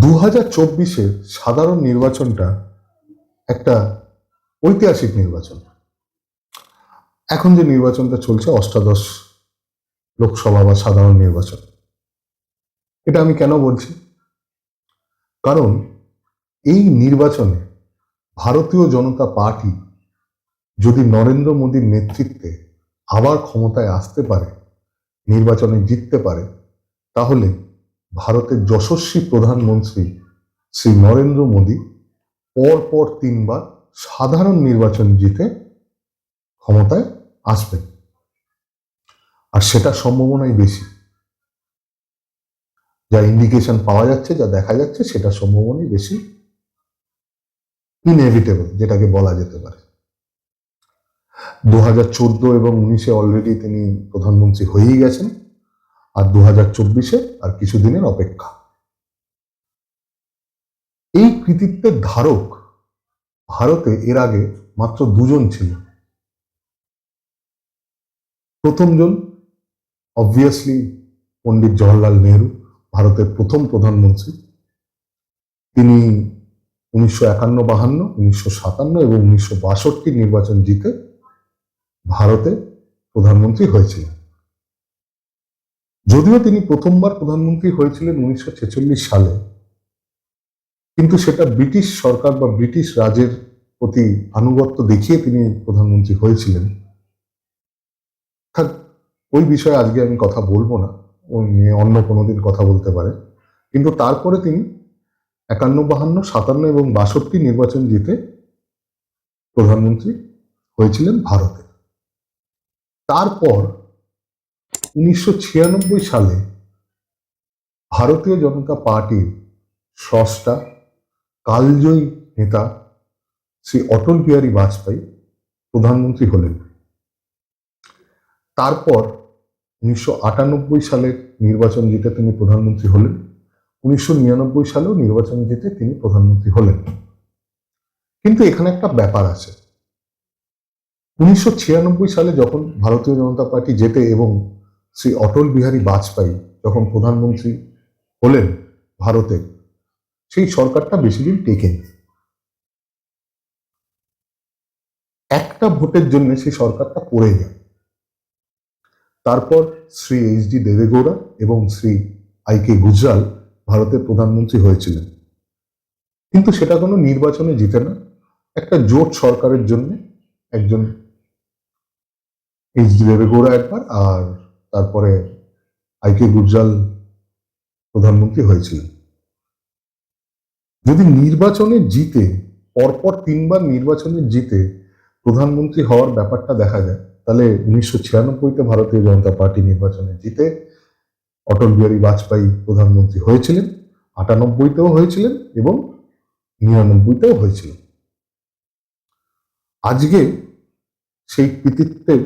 দু হাজার চব্বিশের সাধারণ নির্বাচনটা একটা ঐতিহাসিক নির্বাচন। এখন যে নির্বাচনটা চলছে, অষ্টাদশ লোকসভা বা সাধারণ নির্বাচন। এটা আমি কেন বলছি? কারণ এই নির্বাচনে ভারতীয় জনতা পার্টি যদি নরেন্দ্র মোদীর নেতৃত্বে আবার ক্ষমতায় আসতে পারে, নির্বাচনে জিততে পারে, তাহলে ভারতের যশস্বী প্রধানমন্ত্রী শ্রী নরেন্দ্র মোদী পর পর তিনবার সাধারণ নির্বাচন জিতে ক্ষমতায় আসবেন। আর সেটা সম্ভাবনাই বেশি। যা ইন্ডিকেশন পাওয়া যাচ্ছে, যা দেখা যাচ্ছে সেটা সম্ভাবনাই বেশি। ইনএভিটেবল যেটাকে বলা যেতে পারে। দু হাজার চোদ্দ এবং উনিশে অলরেডি তিনি প্রধানমন্ত্রী হয়েই গেছেন। আর দু হাজার চব্বিশে আর কিছুদিনের অপেক্ষা। এই কৃতিত্বের ধারক ভারতে এর আগে মাত্র দুজন ছিল প্রথমজন অবভিয়াসলি পণ্ডিত জওয়াহরলাল নেহরু, ভারতের প্রথম প্রধানমন্ত্রী। তিনি উনিশশো একান্ন, বাহান্ন, উনিশশো সাতান্ন এবং উনিশশো বাষট্টি নির্বাচন জিতে ভারতে প্রধানমন্ত্রী হয়েছিলেন। যদিও তিনি প্রথমবার প্রধানমন্ত্রী হয়েছিলেন উনিশশো ছেচল্লিশ সালে, কিন্তু সেটা ব্রিটিশ সরকার বা ব্রিটিশ রাজের প্রতি আনুগত্য দেখিয়ে তিনি প্রধানমন্ত্রী হয়েছিলেন। থাক, ওই বিষয়ে আজকে আমি কথা বলব না, ওই নিয়ে অন্য কোনোদিন কথা বলতে পারে। কিন্তু তারপরে তিনি একান্ন, বাহান্ন, সাতান্ন এবং বাষট্টি নির্বাচন জিতে প্রধানমন্ত্রী হয়েছিলেন ভারতে। তারপর উনিশশো ছিয়ানব্বই সালে ভারতীয় জনতা পার্টির স্রষ্টা, কালজয়ী নেতা শ্রী অটল বিহারী বাজপেয়ী প্রধানমন্ত্রী হলেন। তারপর উনিশশো আটানব্বই সালের নির্বাচন জিতে তিনি প্রধানমন্ত্রী হলেন, উনিশশো নিরানব্বই সালেও নির্বাচন জিতে তিনি প্রধানমন্ত্রী হলেন। কিন্তু এখানে একটা ব্যাপার আছে। উনিশশো ছিয়ানব্বই সালে যখন ভারতীয় জনতা পার্টি জেতে এবং শ্রী অটল বিহারী বাজপেয়ী যখন প্রধানমন্ত্রী হলেন ভারতের সেই সরকারটা বেশি দিন টেকেনি। একটা ভোটের জন্য সেই সরকারটা পড়ে যায়। তারপর শ্রী এইচ ডি দেবেগৌড়া এবং শ্রী আই কে গুজরাল ভারতের প্রধানমন্ত্রী হয়েছিলেন। কিন্তু সেটা কোনো নির্বাচনে জিতে না। একটা জোট সরকারের জন্য একজন এইচ ডি দেবেগৌড়া একবার আর তারপরে আই কে গুজরাল প্রধানমন্ত্রী হয়েছিলেন। যদি নির্বাচনে জিতে, পরপর তিনবার নির্বাচনে জিতে প্রধানমন্ত্রী হওয়ার ব্যাপারটা দেখা যায়, তাহলে উনিশশো ছিয়ানব্বইতে ভারতীয় জনতা পার্টি নির্বাচনে জিতে অটল বিহারী বাজপেয়ী প্রধানমন্ত্রী হয়েছিলেন, আটানব্বইতেও হয়েছিলেন এবং নিরানব্বইতেও হয়েছিলেন। আজকে সেই কৃতিত্বের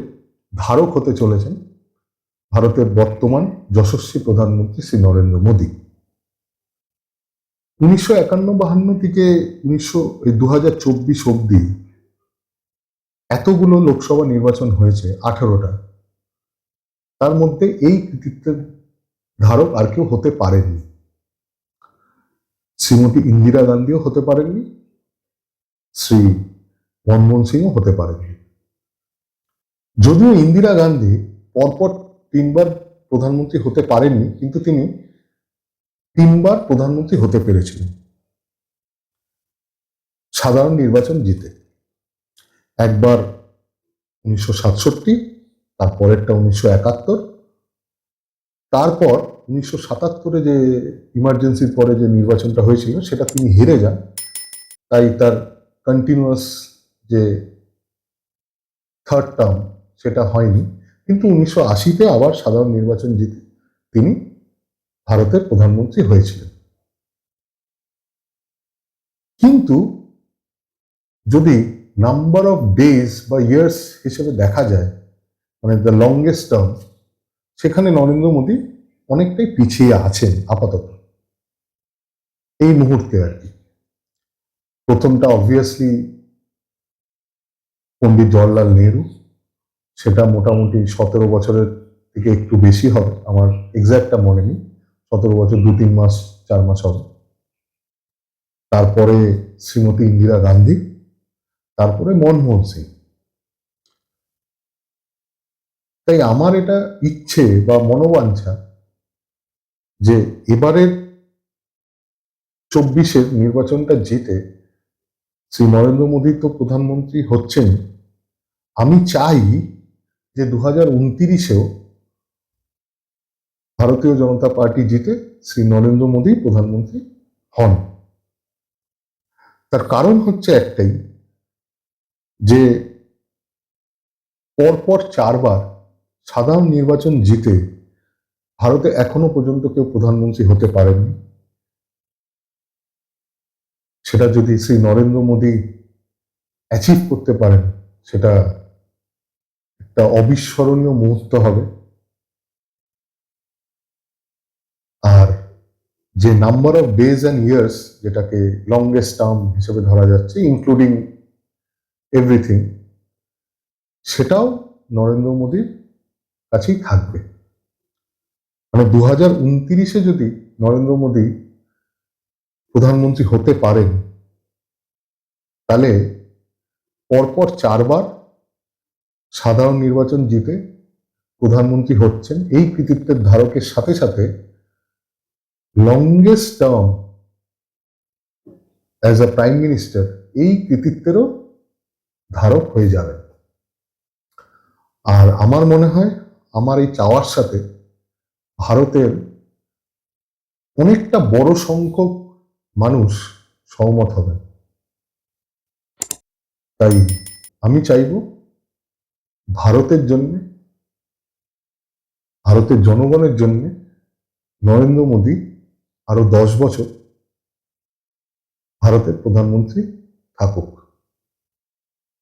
ধারক হতে চলেছেন ভারতের বর্তমান যশস্বী প্রধানমন্ত্রী শ্রী নরেন্দ্র মোদী। উনিশশো একান্ন বাহান্ন থেকে উনিশশো দু হাজার চব্বিশ অব্দি এতগুলো লোকসভা নির্বাচন হয়েছে, আঠারোটা। তার মধ্যে এই কৃতিত্বের ধারক আর কেউ হতে পারেননি। শ্রীমতী ইন্দিরা গান্ধীও হতে পারেননি, শ্রী মনমোহন সিংও হতে পারেননি। যদিও ইন্দিরা গান্ধী পরপর তিনবার প্রধানমন্ত্রী হতে পারেননি, কিন্তু তিনি তিনবার প্রধানমন্ত্রী হতে পেরেছিলেন। সাধারণ নির্বাচন জিতে। একবার উনিশশো সাতষট্টি, তারপরেরটা উনিশশো একাত্তর, তারপর উনিশশো সাতাত্তরে যে ইমার্জেন্সির পরে যে নির্বাচনটা হয়েছিল, সেটা তিনি হেরে যান। তাই তার কন্টিনিউয়াস যে থার্ড টার্ম সেটা হয়নি। কিন্তু উনিশশো আশিতে আবার সাধারণ নির্বাচন জিতে তিনি ভারতের প্রধানমন্ত্রী হয়েছিলেন। কিন্তু যদি নাম্বার অফ ডেজ বা ইয়ার্স হিসেবে দেখা যায় মানে দ্য লংগেস্ট টার্ম সেখানে নরেন্দ্র মোদী অনেকটাই পিছিয়ে আছেন আপাতত। এই মুহূর্তে আর কি। প্রথমটা অবভিয়াসলি পণ্ডিত জওয়াহরলাল নেহরু সেটা মোটামুটি সতেরো বছরের থেকে একটু বেশি হবে। আমার এক্সাক্টটা মনে নেই। সতেরো বছর, দু, তিন মাস, চার মাস হবে। তারপরে শ্রীমতী ইন্দিরা গান্ধী, তারপরে মনমোহন সিং। তাই আমার এটা ইচ্ছে বা মনোবাঞ্ছা যে এবারের চব্বিশের নির্বাচনটা জিতে শ্রী নরেন্দ্র মোদী তো প্রধানমন্ত্রী হচ্ছেন। আমি চাই যে দু হাজার উনতিরিশেও ভারতীয় জনতা পার্টি জিতে শ্রী নরেন্দ্র মোদী প্রধানমন্ত্রী হন। তার কারণ হচ্ছে একটাই, যে পরপর চারবার সাধারণ নির্বাচন জিতে ভারতে এখনও পর্যন্ত কেউ প্রধানমন্ত্রী হতে পারেননি। সেটা যদি শ্রী নরেন্দ্র মোদী অ্যাচিভ করতে পারেন, সেটা একটা অবিস্মরণীয় মুহূর্ত হবে। আর যে number of days and years যেটাকে লংগেস্ট টার্ম হিসেবে ধরা যাচ্ছে ইনক্লুডিং এভরিথিং সেটাও নরেন্দ্র মোদীর কাছেই থাকবে। মানে দু হাজার উনত্রিশে যদি নরেন্দ্র মোদী প্রধানমন্ত্রী হতে পারেন, তাহলে পরপর চারবার সাধারণ নির্বাচন জিতে প্রধানমন্ত্রী হচ্ছেন, এই কৃতিত্বের ধারকের সাথে সাথে longest term as a prime minister এই কৃতিত্বেরও ধারক হয়ে যাবেন। আর আমার মনে হয়, আমার এই চাওয়ার সাথে ভারতের অনেকটা বড় সংখ্যক মানুষ সহমত হবেন। তাই আমি চাইব ভারতের জন্য ভারতের জনগণের জন্য নরেন্দ্র মোদী আরও দশ বছর ভারতের প্রধানমন্ত্রী থাকুক।